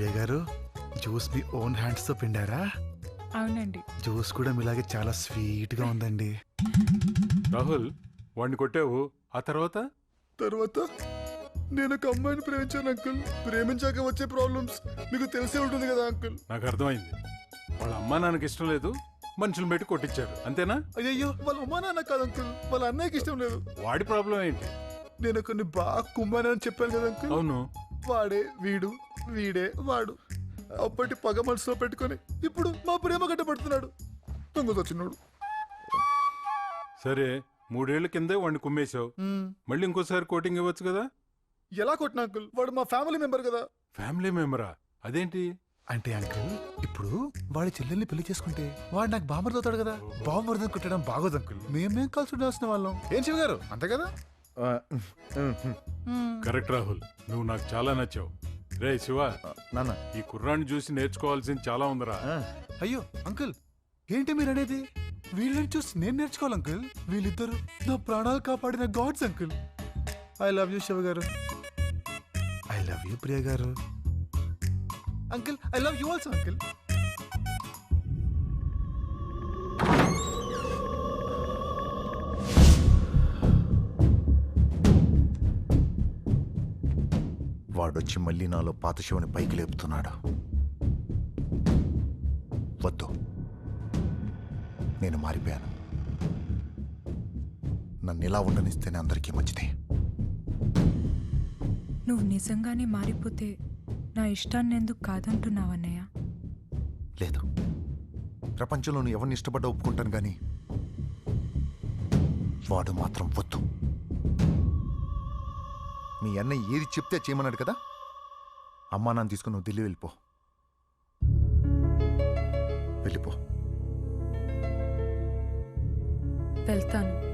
ప్రియ గారు జ్యూస్ మీ ఓన్ హ్యాండ్స్తో పిండారా? అవునండి. జ్యూస్ కూడా మీలాగే చాలా స్వీట్గా ఉందండి. రాహుల్ వాడిని కొట్టావు. ఆ తర్వాత? తర్వాత నేను ఒక అమ్మాయిని ప్రేమించాను అంకుల్. ప్రేమించాక వచ్చే ప్రాబ్లమ్స్ మీకు తెలిసే ఉంటుంది కదా అంకుల్. నాకు అర్థమైంది. వాళ్ళ అమ్మా నాన్నకి ఇష్టం లేదు మనుషులు పెట్టి కొట్టించారు. అంతేనా? అయ్యో వాళ్ళ అమ్మా నాన్న కాదు అంకుల్. వాళ్ళ అన్నయ్యకి ఇష్టం లేదు. వాడి ప్రాబ్లం ఏంటి? నేను కొన్ని బాగా కుమ్మానని చెప్పాను కదా అంకుల్. అవును. వాడే వీడు వీడే వాడు. అప్పటి పగ మనసులో పెట్టుకొని ఇప్పుడు మా ప్రేమ కట్టబడుతున్నాడు దొంగతో చిన్నోడు. సరే మూడేళ్ళ కిందే వాడిని కుమ్మేశావు. మళ్ళీ ఇంకోసారి కోటింగ్ ఇవ్వచ్చు కదా? ఎలా కొట్టిన అంకుల్? వాడు మా ఫ్యామిలీ మెంబర్ కదా. ఫ్యామిలీ మెంబరా? అదేంటి? అంటే అంకుల్ ఇప్పుడు వాడి చెల్లెల్ని పెళ్ళి చేసుకుంటే వాడు నాకు బాంబర్ అవుతాడు కదా. బాంబర్ కుట్టడం బాగోదు అంకుల్. మేమేం కలిసి ఉండాల్సిన వాళ్ళం. ఏం శివ గారు అంతే కదా? కరెక్ట్ రాహుల్ నువ్వు నాకు చాలా నచ్చావు. రే శివ నాన్న. ఈ కుర్రాన్ని చూసి నేర్చుకోవాల్సింది చాలా ఉందిరా. అయ్యో అంకుల్ ఏంటి మీరు అనేది? వీళ్ళని చూసి నేను నేర్చుకోవాలి అంకుల్. వీళ్ళిద్దరు నా ప్రాణాలు కాపాడిన gods uncle. I love you Shiva garu. I love you Priya garu. Uncle I love you also uncle. వాడొచ్చి మళ్ళీ నాలో పాత శివుని పైకి లేపుతున్నాడు. వద్దు. నేను మారిపోయాను. నన్ను ఇలా ఉండనిస్తేనే అందరికీ మంచిది. నువ్వు నిజంగానే మారిపోతే నా ఇష్టాన్ని ఎందుకు కాదంటున్నావన్నయ్య లేదు. ప్రపంచంలో నువ్వు ఎవరిని ఇష్టపడ్డా ఒప్పుకుంటాను కానీ వాడు మాత్రం వద్దు. మీ అన్నయ్య ఏది చెప్తే చేయమన్నాడు కదా? అమ్మా నాన్న తీసుకుని నువ్వు ఢిల్లీ వెళ్ళిపో. వెళ్ళిపో. వెళ్తాను.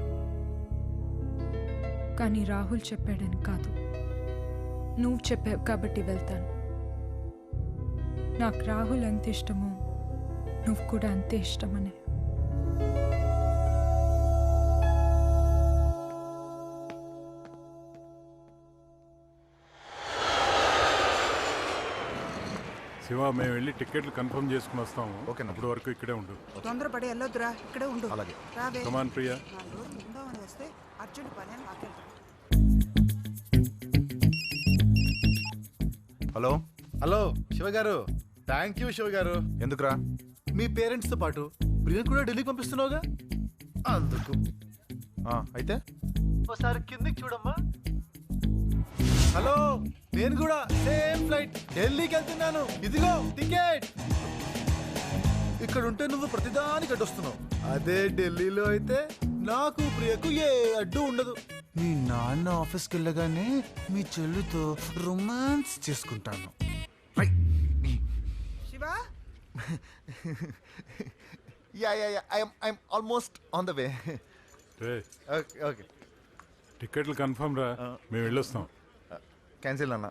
కానీ రాహుల్ చెప్పాడని కాదు. నువ్వు చెప్పావు కాబట్టి వెళ్తాను. నాకు రాహుల్ ఎంత ఇష్టమో నువ్వు కూడా అంతే ఇష్టమనే. శివ మేము వెళ్ళి టికెట్లు కన్ఫర్మ్ చేసుకుని వస్తాము. ఓకేనా. అప్పటి వరకు ఇక్కడే ఉండు. తొందరపడి వెళ్ళొద్దురా ఇక్కడే ఉండు. అలాగే. రావే. కమాన్ ప్రియా వస్తే అర్జెంట్ పని అని హలో. హలో శివ గారు. థ్యాంక్ యూ శివ గారు. ఎందుకురా? మీ పేరెంట్స్తో పాటు ప్రియను కూడా ఢిల్లీకి పంపిస్తున్నావుగా? అందుకు. ఆ, అయితే? ఒకసారి కిందికి చూడమ్మా. హలో. నేను కూడా సేమ్ ఫ్లైట్ ఢిల్లీకి వెళ్తున్నాను. ఇదిగో టికెట్. ఇక్కడ ఉంటే నువ్వు ప్రతిదానికి అడ్డొస్తున్నావు అదే ఢిల్లీలో అయితే నాకు ప్రియకు ఏ అడ్డు ఉండదు. మీ నాన్న ఆఫీస్కి వెళ్ళగానే మీ చెల్లితో రొమాన్స్ చేసుకుంటాను. Shiva? Yeah yeah yeah I'm I'm almost on the way okay okay టికెట్లు కన్ఫర్మ్ రా. మేము వెళ్ళొస్తాం. క్యాన్సిల్ అన్న?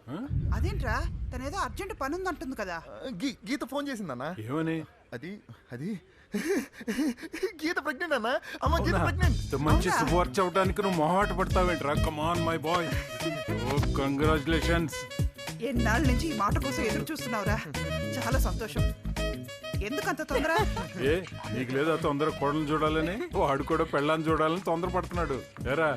అదేంట్రా? తనేదో అర్జెంట్ పని ఉందంటుంది కదా గీ గీత ఫోన్ చేసిందన్నా. ఏమని? అది అది. గీత ప్రెగ్నెంట్ అన్న. అమ్మ గీత? ప్రెగ్నెంట్ ఇంత మంచి అవునా? శుభవార్త అవడానికి నువ్వు మొహాట పడతావేంట్రా? Come on my boy oh congratulations ఎన్నాళ్ళ నుంచి ఈ మాట కోసం ఎదురు చూస్తున్నావురా? చాలా సంతోషం. ఎందుకంత తొందర? ఏ నీకు లేదా తొందర కోడలు చూడాలని? వాడు కూడా పెళ్ళాన్ని చూడాలని తొందర పడుతున్నాడు ఏరా?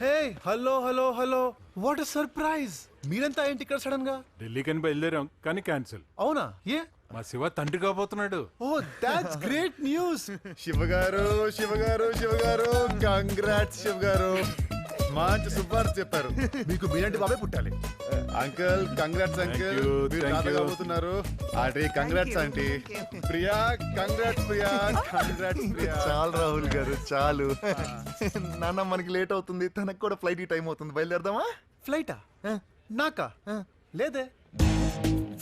Hey hello hello hello. What surprise మీరంతా ఏంటి ఇక్కడ సడన్గా? ఢిల్లీకని బయలుదేరాం కానీ క్యాన్సిల్. అవునా? ఏ? మా శివ తండ్రి కాబోతున్నాడు. ఓ that's great news Shiva garu Shiva garu Shiva గారు కంగ్రాట్స్ శివ గారు మంచి శుభార్త చెప్పారు. మీకు మీరంటి బాబే పుట్టాలి. అంకుల్ కంగ్రాట్స్ అంకుల్ మీరు తాతగా. పోతున్నారు aunty congrats aunty. Priya congrats Priya congrats Priya. చాలు రాహుల్ గారు చాలు. నాన్న మనకి లేట్ అవుతుంది తనకు కూడా ఫ్లైట్ టైం అవుతుంది. బయలుదేరదామా? ఫ్లైటా నాకా? లేదే.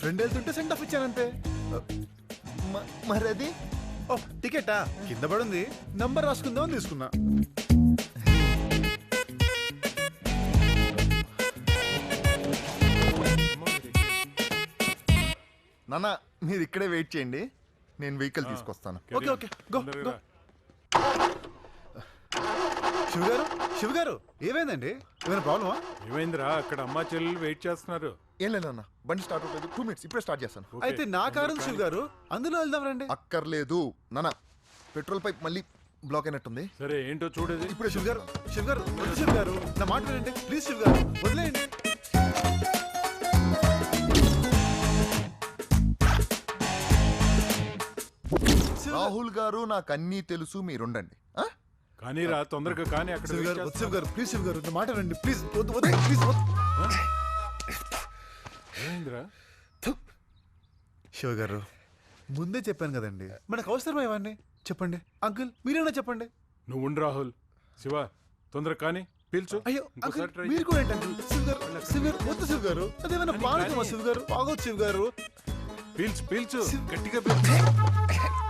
ఫ్రెండ్ వెళ్తుంటే సెండ్ ఆఫ్ ఇచ్చానంతే. మరి అది ఓ టికెటా కింద పడుంది. నంబర్ రాసుకుందాం అని తీసుకున్నా. నాన్న మీరు ఇక్కడే వెయిట్ చేయండి. నేను వెహికల్ తీసుకొస్తాను. Okay okay go go. Shiva garu Shiva garu ఏమైందండి? ఏమైనా ప్రాబ్లమా ఏమైందిరా? అక్కడ అమ్మా చెల్లెలు వెయిట్ చేస్తున్నారు. ఏం లేదు అన్న బండి స్టార్ట్ అవుతుంది టూ మినిట్స్ ఇప్పుడే స్టార్ట్ చేస్తాను. అయితే నా కారు శివ్ గారు అందులో వెళ్దాం రండి. అక్కర్లేదు. నాన్న పెట్రోల్ పైప్ మళ్ళీ బ్లాక్ అయినట్టుంది. సరే ఏంటో చూడేది. ఇప్పుడే శివ్ గారు శివ్ గారు శివ్ గారు నా మాట వినండి. ప్లీజ్ శివ్ గారు వదిలేయండి. రాహుల్ గారు నాకు అన్నీ తెలుసు మీరుండండి. ఆ? కానీ రా తొందరగా కానీ అక్కడ శివ్ గారు. శివ్ గారు ప్లీజ్ శివ్ గారు మాట వినండి ప్లీజ్ వద్దు వద్దు ప్లీజ్ శివ గారు ముందే చెప్పాను కదండి. మనకు అవసరమా ఇవన్నీ? చెప్పండి. అంకుల్ మీరేనా చెప్పండి? నువ్వు ఉండు రాహుల్. శివ తొందరగా కానీ పీల్చు. అయ్యో ఇంకోసారి అంకుల్ try మీరు. కూడా ఏంటి అంకుల్? శివ్ గారు శివ్ గారు వద్దు శివ్ గారు. అదేమైనా బాగుంటుందా. శివ్ గారు? బాగోదు శివ్ గారు. పీల్చు పీల్చు. గట్టిగా పీల్చు.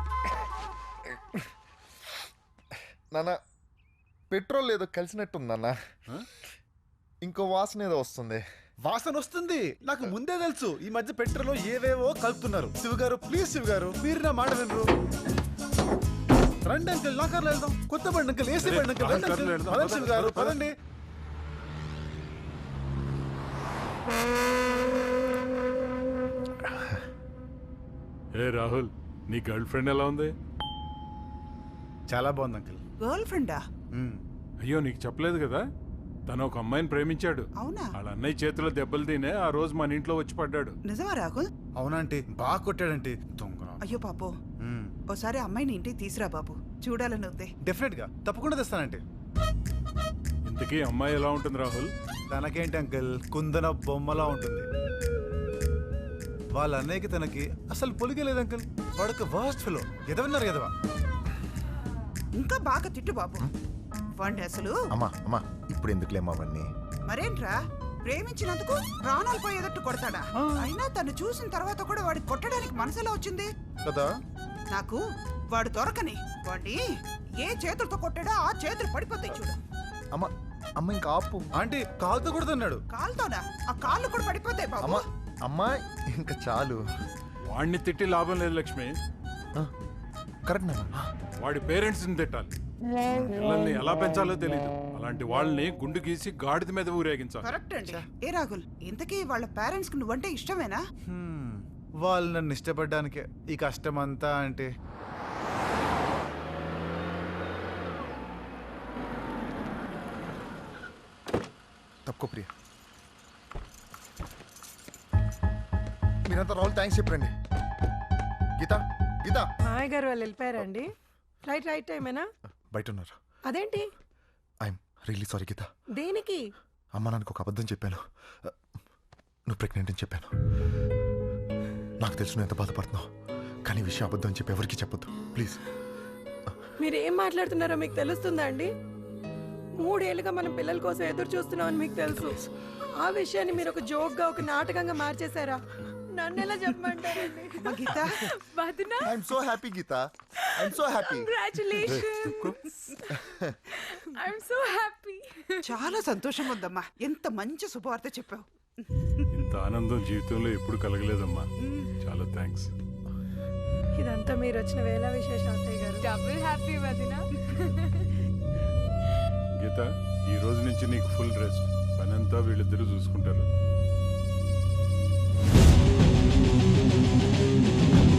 నాన్న పెట్రోల్ ఏదో కలిసినట్టుంది నాన్న. ఆ? ఇంకో వాసన ఏదో వస్తుంది. వాసన వస్తుంది? నాకు ముందే తెలుసు. ఈ మధ్య పెట్రోల్ ఏవేవో కలుపుతున్నారు. శివ్ గారు ప్లీజ్ శివ్ గారు మీరు నా మాట వినరు. రండి అంకుల్ నా కార్లో వెళ్దాం. కొత్త బండి అంకుల్ ఏసీ బండి అంకుల్. రండి అంకుల్. పదండి శివ్ గారు పద, పద. పదండి. ఏ రాహుల్ నీ గర్ల్ ఫ్రెండ్ ఎలా ఉంది? చాలా బాగుంది అంకుల్. గర్ల్ ఫ్రెండా? అయ్యో నీకు చెప్పలేదు కదా? తను ఒక అమ్మాయిని ప్రేమించాడు. అవునా? వాళ్ళ అన్నయ్య చేతిలో దెబ్బలు తినే ఆ రోజు మన ఇంట్లో వచ్చి పడ్డాడు. నిజమా రాహుల్? అవునంటే బాగా కొట్టాడంటే. దొంగ అయ్యో పాపో. ఓసారి అమ్మాయిని ఇంటికి తీసురా బాబు. చూడాలని ఉంది. డెఫినెట్గా తప్పకుండా తెస్తానంటే. ఇంతకీ అమ్మాయి ఎలా ఉంటుంది రాహుల్? తనకేంటి అంకుల్? కుందన బొమ్మలా ఉంటుంది. వాళ్ళ అన్నయ్యకి తనకి అసలు పొలిగే లేదు అంకుల్ వాడొక వర్స్ట్ ఫిలో ఎదవన్నారు ఎదవా? ఇంకా బాగా తిట్టు బాబు. వాడిని అసలు? అమ్మా అమ్మా ఇప్పుడు ఎందుకులేమ్మా అవన్నీ మరేంట్రా? ప్రేమించినందుకు ప్రాణాలు పోయేటట్టు కొడతాడా? అయినా తను చూసిన తర్వాత కూడా వాడికి కొట్టడానికి మనసులో వచ్చింది. కదా? నాకు వాడు దొరకని. వాడిని ఏ చేతులతో కొట్టాడో ఆ చేతులు పడిపోతాయి చూడు. అమ్మ అమ్మ ఇంకా ఆపు. ఆంటీ కాలుతో కొడుతున్నాడు. కాలుతోనా? ఆ కాళ్ళు కూడా పడిపోతాయి అమ్మ బాబు. అమ్మా ఇంకా చాలు. వాడిని తిట్టి లాభం లేదు లక్ష్మి. కరెక్ట్ వాడి పేరెంట్స్ని తిట్టాలి. పిల్లల్ని ఎలా పెంచాలో తెలియదు అలాంటి వాళ్ళని గుండు గీసి గాడిద మీద ఊరేగించాలి. కరెక్ట్ అండి. ఏ రాహుల్ ఇంతకీ వాళ్ళ పేరెంట్స్కి నువ్వంటే ఇష్టమేనా? హ్మ్, వాళ్ళు నన్ను ఇష్టపడడానికే. ఈ కష్టం అంతా అంటే. తప్పుకో ప్రియ. మీరంతా రాహుల్ థ్యాంక్స్ చెప్పండి. గీత? గీత మామయ్య గారు వాళ్ళు వెళ్ళిపోయారండి. ఫ్లైట్ రైట్ టైమేనా బయట ఉన్నారు అదేంటి? I'm really sorry Geetha. దేనికి? అమ్మ నాన్నకు ఒక అబద్ధం చెప్పాను. నువ్వు ప్రెగ్నెంట్ అని చెప్పాను. నాకు తెలుసు నువ్వు ఎంత బాధపడుతున్నావు. కానీ విషయం అబద్ధం అని చెప్పి ఎవరికి చెప్పొద్దు. ప్లీజ్. మీరు ఏం మాట్లాడుతున్నారో మీకు తెలుస్తుందా అండి? మూడేళ్ళుగా మనం పిల్లల కోసం ఎదురు చూస్తున్నామని మీకు తెలుసు. ఆ విషయాన్ని మీరు ఒక జోక్గా ఒక నాటకంగా మార్చేశారా? నన్ను ఎలా చెప్పమంటారండి? గీత. వదినా I'm so happy Geetha. I'm so happy congratulations I'm so happy చాలా సంతోషంగా ఉందమ్మా. ఎంత మంచి శుభవార్త చెప్పావు. ఇంత ఆనందం జీవితంలో ఎప్పుడు కలగలేదమ్మా. చాలా థ్యాంక్స్ ఇదంతా మీరు వచ్చిన వేళ విశేష అత్తయ్య గారు. డబుల్ హ్యాపీ వదినా గీత ఈ రోజు నుంచి నీకు ఫుల్ రెస్ట్ పనంతా వీళ్ళిద్దరూ చూసుకుంటారు. うん。